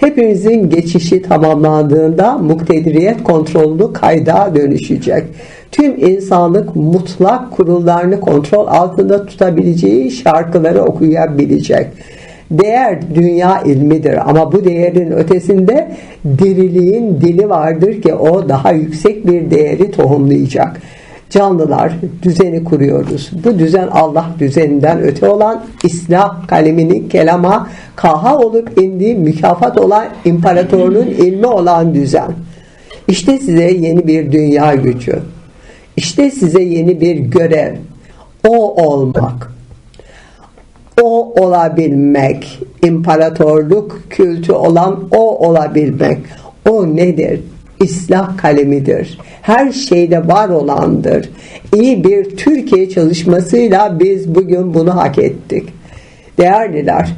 Hepimizin geçişi tamamlandığında muktediriyet kontrollü kayda dönüşecek. Tüm insanlık mutlak kurullarını kontrol altında tutabileceği şarkıları okuyabilecek. Değer dünya ilmidir ama bu değerin ötesinde diriliğin dili vardır ki o daha yüksek bir değeri tohumlayacak. Canlılar düzeni kuruyoruz. Bu düzen Allah düzeninden öte olan İslah kaleminin kelama kaha olup indiği mükafat olan imparatorluğun ilmi olan düzen. İşte size yeni bir dünya gücü. İşte size yeni bir görev. O olmak. O olabilmek. İmparatorluk kültü olan o olabilmek. O nedir? İslah kalemidir. Her şeyde var olandır. İyi bir Türkiye çalışmasıyla biz bugün bunu hak ettik. Değerliler,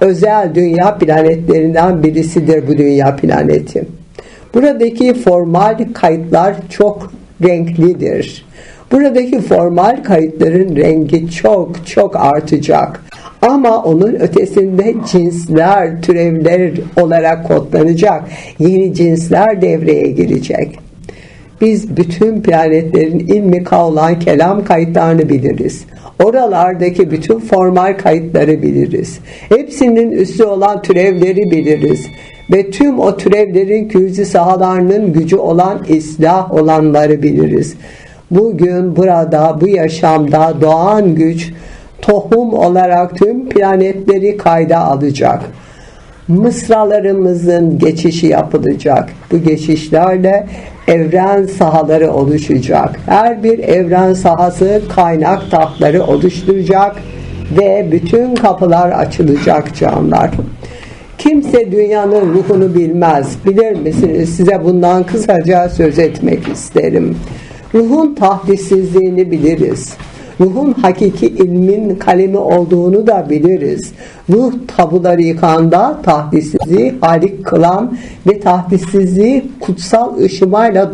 özel dünya planetlerinden birisidir bu dünya planeti. Buradaki formal kayıtlar çok renklidir. Buradaki formal kayıtların rengi çok çok artacak. Ama onun ötesinde cinsler, türevler olarak kodlanacak. Yeni cinsler devreye girecek. Biz bütün planetlerin ilmi olan kelam kayıtlarını biliriz. Oralardaki bütün formal kayıtları biliriz. Hepsinin üstü olan türevleri biliriz. Ve tüm o türevlerin kürzi sahalarının gücü olan islah olanları biliriz. Bugün burada bu yaşamda doğan güç tohum olarak tüm planetleri kayda alacak. Mısralarımızın geçişi yapılacak. Bu geçişlerle evren sahaları oluşacak. Her bir evren sahası kaynak tahtları oluşturacak ve bütün kapılar açılacak canlar. Kimse dünyanın ruhunu bilmez. Bilir misiniz? Size bundan kısaca söz etmek isterim. Ruhun tahdissizliğini biliriz. Ruhun hakiki ilmin kalemi olduğunu da biliriz. Ruh tabuları yıkanda tahdissizliği halik kılan ve tahdissizliği kutsal ışımayla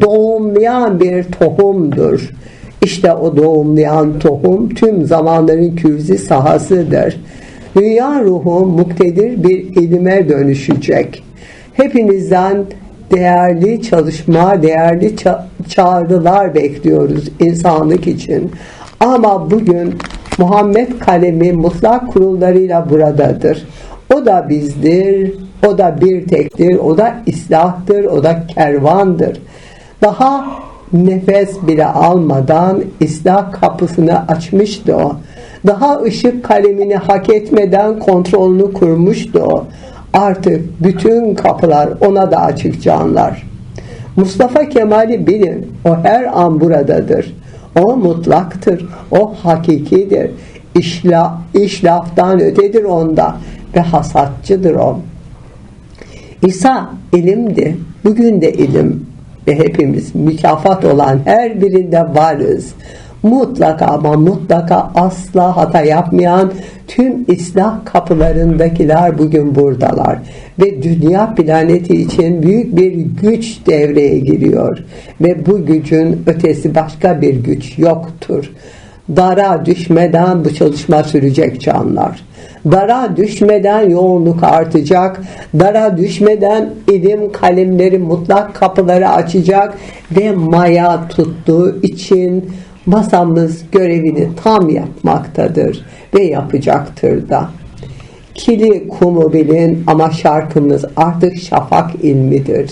doğumlayan bir tohumdur. İşte o doğumlayan tohum tüm zamanların kürzi sahasıdır. Dünya ruhu muktedir bir ilime dönüşecek. Hepinizden değerli çalışma, değerli ça- çağrılar bekliyoruz insanlık için. Ama bugün Muhammed kalemi mutlak kurullarıyla buradadır. O da bizdir, o da bir tektir, o da islahtır, o da kervandır. Daha nefes bile almadan islah kapısını açmıştı o. Daha ışık kalemini hak etmeden kontrolünü kurmuştu o. Artık bütün kapılar ona da açık canlar. Mustafa Kemal'i bilin. O her an buradadır. O mutlaktır. O hakikidir. İşla, işlaftan ötedir onda ve hasatçıdır o. İsa ilimdi. Bugün de ilim ve hepimiz mükafat olan her birinde varız. Mutlaka ama mutlaka asla hata yapmayan tüm İslah kapılarındakiler bugün buradalar. Ve dünya planeti için büyük bir güç devreye giriyor. Ve bu gücün ötesi başka bir güç yoktur. Dara düşmeden bu çalışma sürecek canlar. Dara düşmeden yoğunluk artacak. Dara düşmeden ilim kalemleri mutlak kapıları açacak ve maya tuttuğu için masamız görevini tam yapmaktadır ve yapacaktır da. Kili kumu bilin ama şarkımız artık şafak ilmidir.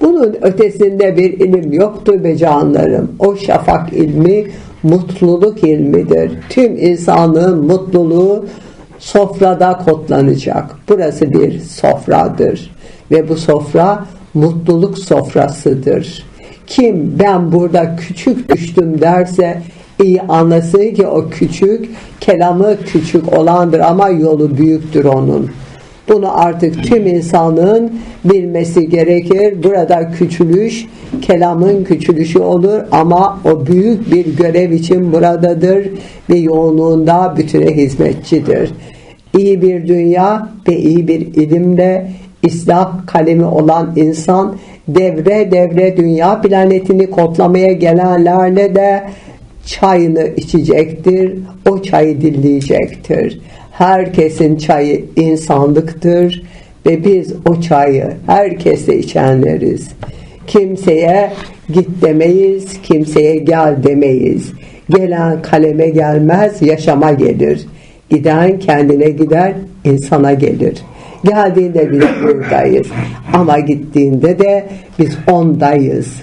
Bunun ötesinde bir ilim yoktur be canlarım. O şafak ilmi mutluluk ilmidir. Tüm insanlığın mutluluğu sofrada kodlanacak. Burası bir sofradır ve bu sofra mutluluk sofrasıdır. Kim ben burada küçük düştüm derse iyi anlasın ki o küçük, kelamı küçük olandır ama yolu büyüktür onun. Bunu artık tüm insanlığın bilmesi gerekir. Burada küçülüş, kelamın küçülüşü olur ama o büyük bir görev için buradadır ve yoğunluğunda bütüne hizmetçidir. İyi bir dünya ve iyi bir ilimle İslam kalemi olan insan devre devre dünya planetini kodlamaya gelenlerle de çayını içecektir, o çayı dinleyecektir. Herkesin çayı insanlıktır ve biz o çayı herkese içenleriz. Kimseye git demeyiz, kimseye gel demeyiz. Gelen kaleme gelmez, yaşama gelir. Giden kendine gider, insana gelir. Geldiğinde biz buradayız. Ama gittiğinde de biz ondayız.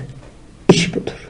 İş budur.